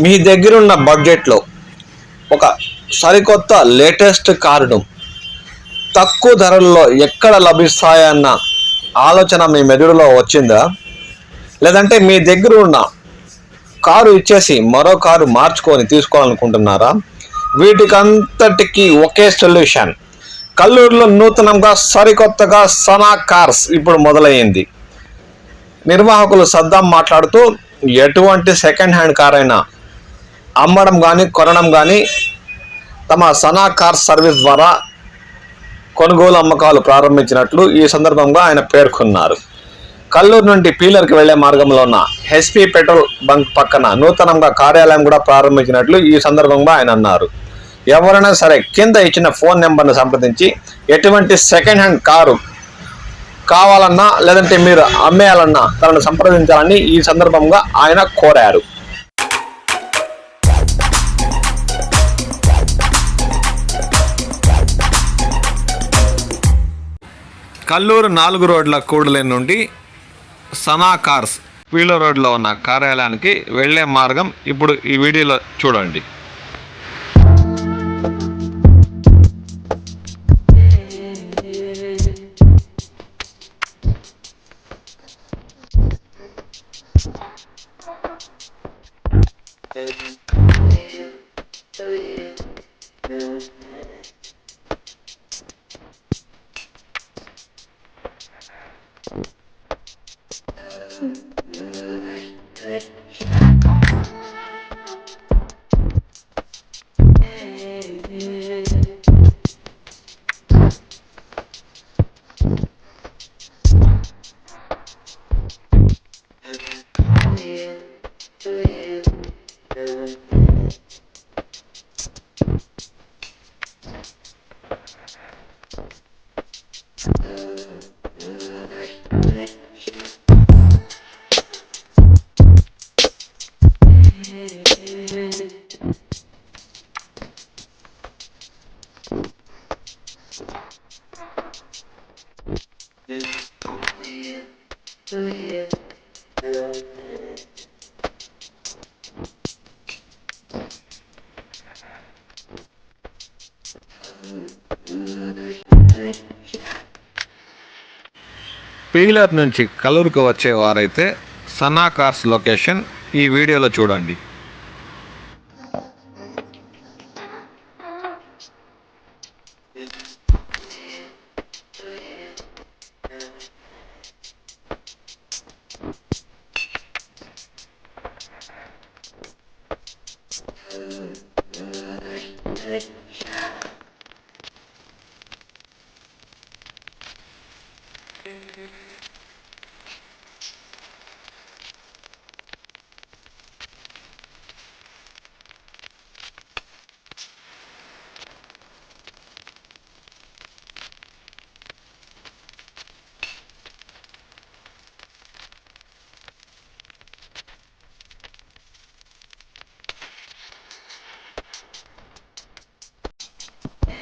మీ దగ్గరున్న బడ్జెట్లో ఒక సరికొత్త లేటెస్ట్ కారును తక్కువ ధరల్లో ఎక్కడ లభిస్తాయన్న ఆలోచన మీ మెదడులో వచ్చిందా? లేదంటే మీ దగ్గర ఉన్న కారు ఇచ్చేసి మరో కారు మార్చుకొని తీసుకోవాలనుకుంటున్నారా? వీటికంతటికి ఒకే సొల్యూషన్. కల్లూరులో నూతనంగా సరికొత్తగా సనా కార్స్ ఇప్పుడు మొదలయ్యింది. నిర్వాహకులు సద్దాం మాట్లాడుతూ ఎటువంటి సెకండ్ హ్యాండ్ కార్ అయినా అమ్మడం కానీ కొనడం కానీ తమ సనా కార్ సర్వీస్ ద్వారా కొనుగోలు అమ్మకాలు ప్రారంభించినట్లు ఈ సందర్భంగా ఆయన పేర్కొన్నారు. కల్లూరు నుండి పీలర్కి వెళ్ళే మార్గంలో ఉన్న హెచ్పి పెట్రోల్ బంక్ పక్కన నూతనంగా కార్యాలయం కూడా ప్రారంభించినట్లు ఈ సందర్భంగా ఆయన అన్నారు. ఎవరైనా సరే కింద ఇచ్చిన ఫోన్ నెంబర్ను సంప్రదించి ఎటువంటి సెకండ్ హ్యాండ్ కారు కావాలన్నా లేదంటే మీరు అమ్మేయాలన్నా తనను సంప్రదించాలని ఈ సందర్భంగా ఆయన కోరారు. కల్లూరు నాలుగు రోడ్ల కూడలి నుండి సనా కార్స్ పీలో రోడ్లో ఉన్న కార్యాలయానికి వెళ్ళే మార్గం ఇప్పుడు ఈ వీడియోలో చూడండి. Yeah. పీలర్ నుంచి కలూరుకు వచ్చేవారైతే సనా కార్స్ లొకేషన్ ఈ వీడియోలో చూడండి. við